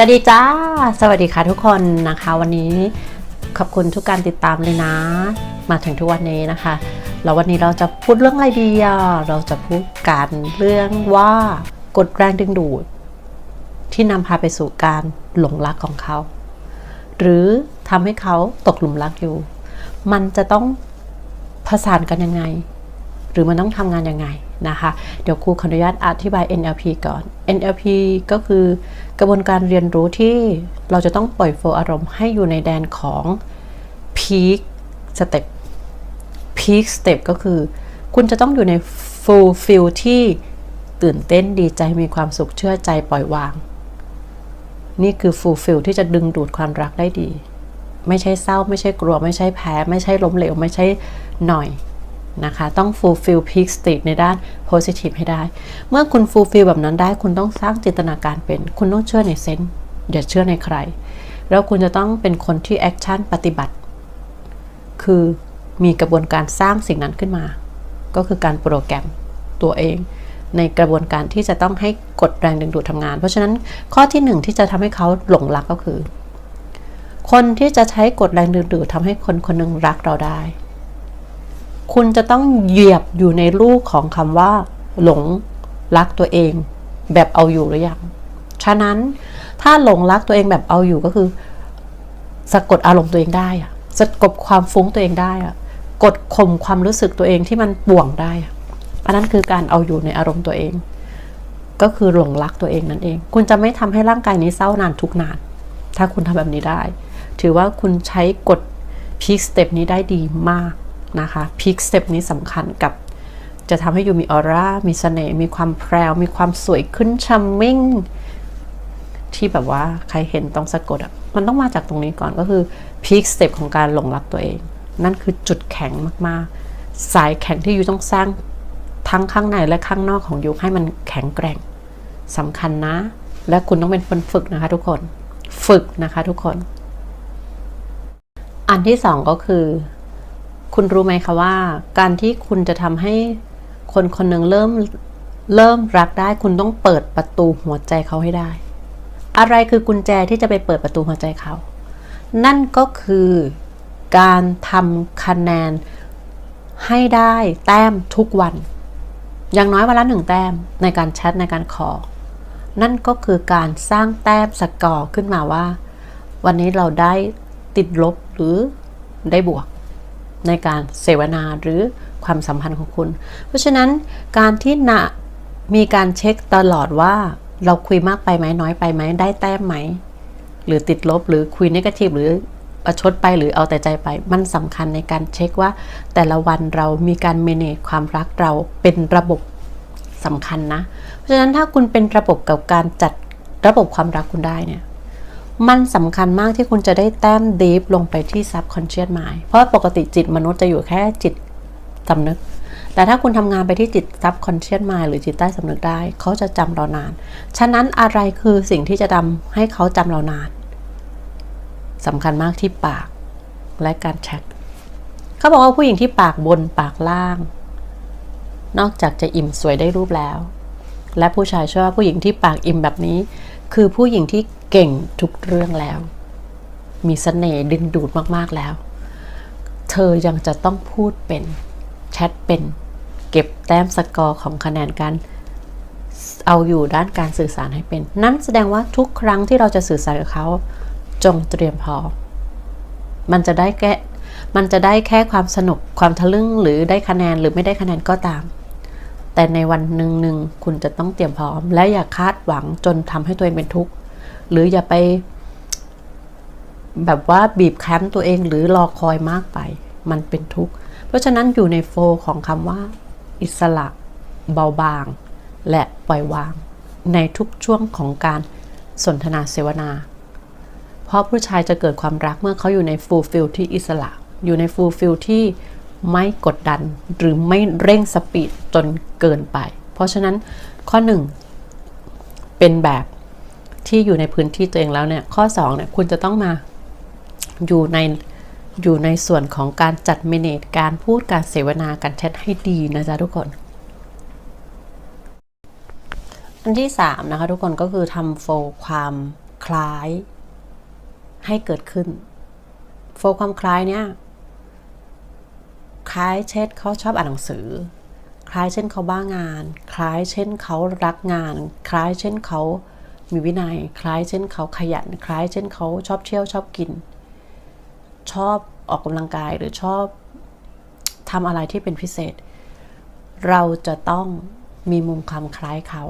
สวัสดีจ้า สวัสดีค่ะทุกคนนะคะ วันนี้ขอบคุณทุกการติดตามเลยนะ มาถึงทุกวันนี้นะคะ แล้ววันนี้เราจะพูดเรื่องอะไรดีอะเราจะพูดการเรื่องว่ากฎแรงดึงดูด ที่นำพาไปสู่การหลงรักของเขา หรือทำให้เขาตกหลุมรักอยู่ มันจะต้องผสานกันยังไง หรือมันต้องทำงานยังไงนะคะ เดี๋ยวครูขออนุญาตอธิบาย NLP ก่อน NLP ก็คือ กระบวนการเรียนรู้ที่เราจะต้องปล่อยโฟลอารมณ์ให้อยู่ในแดนของ Peak Step Peak Step ก็คือ คุณจะต้องอยู่ใน Full Feel ที่ตื่นเต้นดีใจมีความสุขเชื่อใจปล่อยวาง นี่คือ Full Feel ที่จะดึงดูดความรักได้ดี ไม่ใช่เศร้า ไม่ใช่กลัว ไม่ใช่แพ้ ไม่ใช่ล้มเหลว ไม่ใช่หน่อย นะคะ ต้อง fulfill peak state ในด้าน positive ให้ได้ เมื่อคุณ fulfill แบบนั้นได้คุณต้องสร้างจินตนาการเป็น คุณต้องเชื่อในเซนส์อย่าเชื่อในใคร แล้วคุณจะต้องเป็นคนที่ action ปฏิบัติ คือมีกระบวนการสร้างสิ่งนั้นขึ้นมา ก็คือการโปรแกรมตัวเองในกระบวนการที่จะต้องให้กดแรงดึงดูดทำงาน เพราะฉะนั้นข้อที่หนึ่งที่จะทำให้เขาหลงรักก็คือ คนที่จะใช้กดแรงดึงดูดทำให้คนคนหนึ่งรักเราได้ คุณจะต้องเหยียบอยู่ในลูกของคำว่า หลงรักตัวเอง แบบเอาอยู่หรือยัง ฉะนั้นถ้าหลงรักตัวเองแบบเอาอยู่ก็คือ สะกดอารมณ์ตัวเองได้อะสะกดความฟุ้งตัวเองได้อะกดข่มความรู้สึกตัวเองที่มันป่วงได้อะอันนั้นคือการเอาอยู่ในอารมณ์ตัวเอง ก็คือหลงรักตัวเองนั่นเอง คุณจะไม่ทำให้ร่างกายนี้เศร้านานทุกนาน ถ้าคุณทำแบบนี้ได้ ถือว่าคุณใช้กฎพีคสเต็ปนี้ได้ดีมาก นะคะพีคสเต็ปนี้สำคัญกับจะทำให้อยู่มีออร่า มีเสน่ห์ มีความแพรว มีความสวยขึ้นชัมมิ่ง ที่แบบว่าใครเห็นต้องสะกดอะ มันต้องมาจากตรงนี้ก่อนก็คือพีคสเต็ปของการหลงรักตัวเอง นั่นคือจุดแข็งมากๆ สายแข็งที่ยูต้องสร้างทั้งข้างในและข้างนอกของยูให้มันแข็งแกร่งสำคัญนะ และคุณต้องเป็นคนฝึกนะคะทุกคน ฝึกนะคะทุกคน อันที่สองก็คือ คุณรู้ไหมคะว่า การที่คุณจะทำให้คนคนหนึ่งเริ่มเริ่มรักได้คุณต้องเปิดประตูหัวใจเขาให้ได้ อะไรคือกุญแจที่จะไปเปิดประตูหัวใจเขา นั่นก็คือการทำคะแนนให้ได้แต้มทุกวัน อย่างน้อยวันละหนึ่งแต้มในการแชทในการขอ นั่นก็คือการสร้างแต้มสกอร์ขึ้นมาว่า วันนี้เราได้ติดลบหรือได้บวก ในการเสวนาหรือความสัมพันธ์ของคุณ เพราะฉะนั้นการที่นะมีการเช็คตลอดว่าเราคุยมากไปไหมน้อยไปไหมได้แต้มไหม หรือติดลบหรือคุยนกทีฟหรือประชดไปหรือเอาแต่ใจไป มันสำคัญในการเช็คว่า แต่ละวันเรามีการเมเนจความรักเราเป็นระบบสำคัญนะ เพราะฉะนั้นถ้าคุณเป็นระบบกับการจัดระบบความรักคุณได้เนี่ย มันสำคัญมากที่คุณจะได้แต้มดีฟลงไปที่ subconscious mind เพราะปกติจิตมนุษย์จะอยู่แค่จิตสำนึก แต่ถ้าคุณทำงานไปที่จิต subconscious mind หรือจิตใต้สำนึกได้ เขาจะจำเรานาน ฉะนั้นอะไรคือสิ่งที่จะทำให้เขาจำเรานานสำคัญมากที่ปากและการแชทเขาบอกว่าผู้หญิงที่ปากบนปากล่าง นอกจากจะอิ่มสวยได้รูปแล้ว และผู้ชายชอบผู้หญิงที่ปากอิ่มแบบนี้ คือผู้หญิงที่ เก่งทุกเรื่องแล้ว มีเสน่ห์ดึงดูดมากๆแล้ว เธอยังจะต้องพูดเป็น แชทเป็น เก็บแต้มสกอร์ของคะแนนการเอาอยู่ด้านการสื่อสารให้เป็น นั่นแสดงว่าทุกครั้งที่เราจะสื่อสารกับเขา จงเตรียมพร้อมมันจะได้แค่มันจะได้แค่ความสนุกความทะลึ่งหรือได้คะแนนหรือไม่ได้คะแนนก็ตาม แต่ในวันหนึ่งหนึ่งคุณจะต้องเตรียมพร้อม และอย่าคาดหวังจนทำให้ตัวเองเป็นทุกข์ หรืออย่าไป แบบว่าบีบคั้นตัวเองหรือรอคอยมากไป มันเป็นทุกข์ เพราะฉะนั้นอยู่ในโฟลของคำว่า อิสระ เบาบาง และปล่อยวาง ในทุกช่วงของการสนทนาเสวนา เพราะผู้ชายจะเกิดความรักเมื่อเขาอยู่ในฟูลฟิลที่อิสระ อยู่ในฟูลฟิลที่ไม่กดดันหรือไม่เร่งสปีดจนเกินไป เพราะฉะนั้นข้อหนึ่งเป็นแบบ ที่อยู่ในพื้นที่ตัวเองแล้วเนี่ย ข้อ2เนี่ยคุณจะต้องมาอยู่ในอยู่ในส่วนของการจัดเมเนจการพูดการเสวนาการแชทให้ดีนะจ๊ะทุกคน อันที่3นะคะทุกคนก็คือทำโฟความคล้ายให้เกิดขึ้น โฟความคล้ายเนี่ยคล้ายเช่นเขาชอบอ่านหนังสือ คล้ายเช่นเขาบ้างาน คล้ายเช่นเขารักงาน คล้ายเช่นเขา มีวินัย คล้ายเช่นเขาขยัน คล้ายเช่นเขาชอบเที่ยวชอบกิน ชอบออกกำลังกายหรือชอบทำอะไรที่เป็นพิเศษ เราจะต้องมีมุมความคล้ายเขา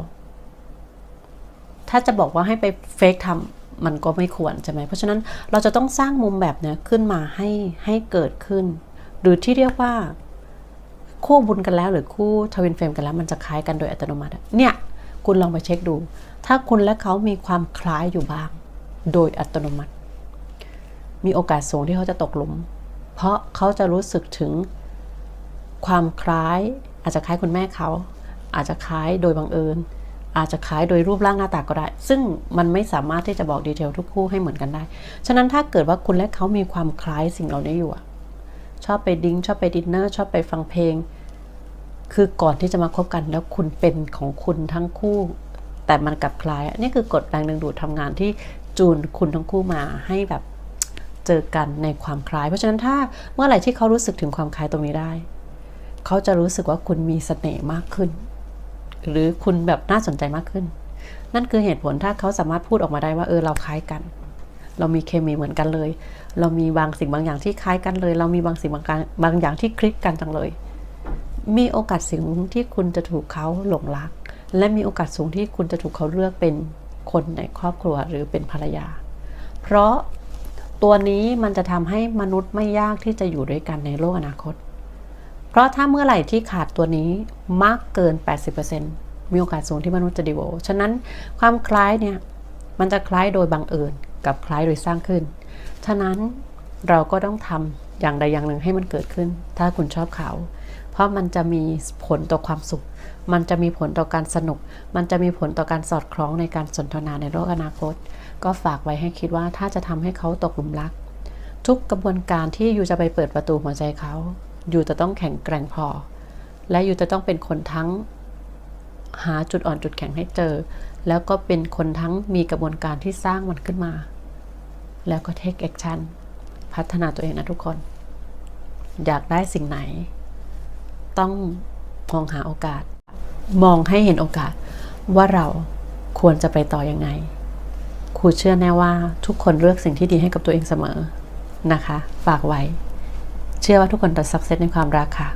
ถ้าจะบอกว่าให้ไปเฟกทำมันก็ไม่ควรใช่ไหมเพราะฉะนั้นเราจะต้องสร้างมุมแบบเนี้ยขึ้นมาให้ให้เกิดขึ้น หรือที่เรียกว่าคู่บุญกันแล้วหรือคู่ทวินเฟรมกันแล้วมันจะคล้ายกันโดยอัตโนมัติเนี่ย คุณลองไปเช็คดู ถ้าคุณและเขามีความคล้ายอยู่บ้าง โดยอัตโนมัติ มีโอกาสสูงที่เขาจะตกหลุม เพราะเขาจะรู้สึกถึงความคล้าย อาจจะคล้ายคุณแม่เขา อาจจะคล้ายโดยบังเอิญ อาจจะคล้ายโดยรูปร่างหน้าตาก็ได้ ซึ่งมันไม่สามารถที่จะบอกดีเทลทุกคู่ให้เหมือนกันได้ ฉะนั้นถ้าเกิดว่าคุณและเขามีความคล้ายสิ่งเหล่านี้อยู่ชอบไปดิ้งชอบไปดินเนอร์ชอบไปฟังเพลง คือก่อนที่จะมาคบกันแล้วคุณเป็นของคุณทั้งคู่ แต่มันกลับคล้ายอะนี่คือกฎแรงดึงดูดทำงานที่จูนคุณทั้งคู่มาให้แบบเจอกันในความคล้าย เพราะฉะนั้นถ้าเมื่อไหร่ที่เขารู้สึกถึงความคล้ายตรงนี้ได้ เขาจะรู้สึกว่าคุณมีเสน่ห์มากขึ้น หรือคุณแบบน่าสนใจมากขึ้น นั่นคือเหตุผลถ้าเขาสามารถพูดออกมาได้ว่าเออเราคล้ายกัน เรามีเคมีเหมือนกันเลย เรามีบางสิ่งบางอย่างที่คล้ายกันเลย เรามีบางสิ่งบางการบางอย่างที่คลิกกันจังเลย มีโอกาสสูงที่คุณจะถูกเขาหลงรัก และมีโอกาสสูงที่คุณจะถูกเขาเลือกเป็นคนในครอบครัวหรือเป็นภรรยา เพราะตัวนี้มันจะทำให้มนุษย์ไม่ยากที่จะอยู่ด้วยกันในโลกอนาคต เพราะถ้าเมื่อไหร่ที่ขาดตัวนี้มากเกิน 80%มีโอกาสสูงที่มนุษย์จะดิโวฉะนั้นความคล้ายเนี่ยมันจะคล้ายโดยบังเอิญกับคล้ายโดยสร้างขึ้น ฉะนั้นเราก็ต้องทำอย่างใดอย่างหนึ่งให้มันเกิดขึ้น ถ้าคุณชอบเขา ราะมันจะมีผลต่อความสุข มันจะมีผลต่อการสนุก มันจะมีผลต่อการสอดคล้องในการสนทนาในโลกอนาคต ก็ฝากไว้ให้คิดว่าถ้าจะทำให้เขาตกหลุมรัก ทุกกระบวนการที่อยู่จะไปเปิดประตูหัวใจเขา อยู่จะต้องแข็งแกร่งพอ และอยู่จะต้องเป็นคนทั้งหาจุดอ่อนจุดแข็งให้เจอ แล้วก็เป็นคนทั้งมีกระบวนการที่สร้างมันขึ้นมา แล้วก็ take action พัฒนาตัวเองนะทุกคน อยากได้สิ่งไหน ต้องมองหาโอกาส มองให้เห็นโอกาสว่าเราควรจะไปต่อยังไง ครูเชื่อแน่ว่าทุกคนเลือกสิ่งที่ดีให้กับตัวเองเสมอนะคะ ฝากไว้ เชื่อว่าทุกคนจะสักเซสในความรักค่ะ